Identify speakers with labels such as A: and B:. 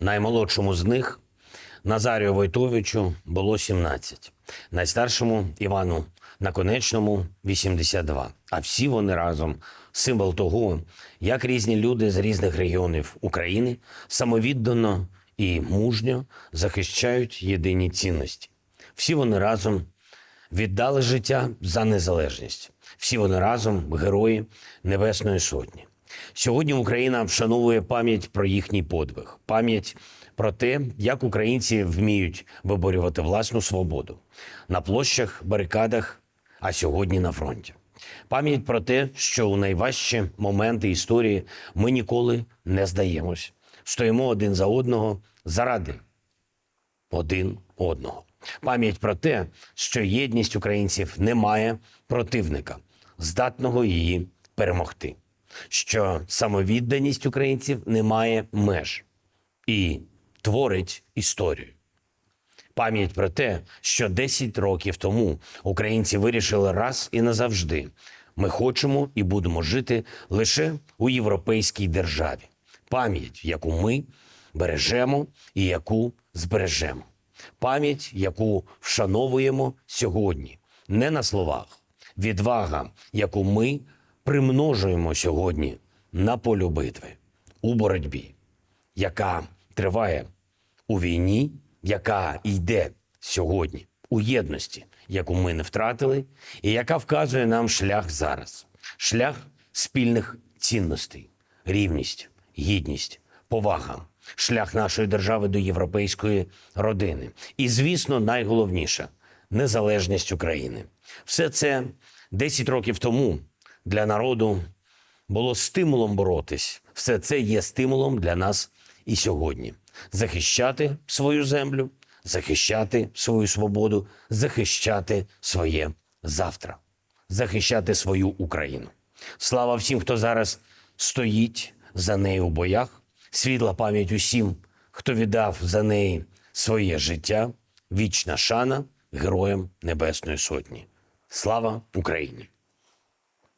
A: Наймолодшому з них Назарію Войтовичу було 17, найстаршому Івану Наконечному 82. А всі вони разом символ того, як різні люди з різних регіонів України самовіддано і мужньо захищають єдині цінності. Всі вони разом віддали життя за незалежність. Всі вони разом герої Небесної Сотні. Сьогодні Україна вшановує пам'ять про їхній подвиг, пам'ять про те, як українці вміють виборювати власну свободу на площах, барикадах, а сьогодні на фронті. Пам'ять про те, що у найважчі моменти історії ми ніколи не здаємось, стоїмо один за одного заради один одного. Пам'ять про те, що єдність українців не має противника, здатного її перемогти, що самовідданість українців не має меж і творить історію. Пам'ять про те, що 10 років тому українці вирішили раз і назавжди. Ми хочемо і будемо жити лише у європейській державі. Пам'ять, яку ми бережемо і яку збережемо. Пам'ять, яку вшановуємо сьогодні, не на словах. Відвага, яку ми примножуємо сьогодні на полю битви у боротьбі, яка триває у війні, яка йде сьогодні у єдності, яку ми не втратили, і яка вказує нам шлях зараз, шлях спільних цінностей, рівність, гідність, повага, шлях нашої держави до європейської родини. І, звісно, найголовніше незалежність України. Все це 10 років тому для народу було стимулом боротись. Все це є стимулом для нас і сьогодні. Захищати свою землю, захищати свою свободу, захищати своє завтра, захищати свою Україну. Слава всім, хто зараз стоїть за нею у боях. Світла пам'ять усім, хто віддав за неї своє життя. Вічна шана героям Небесної Сотні. Слава Україні!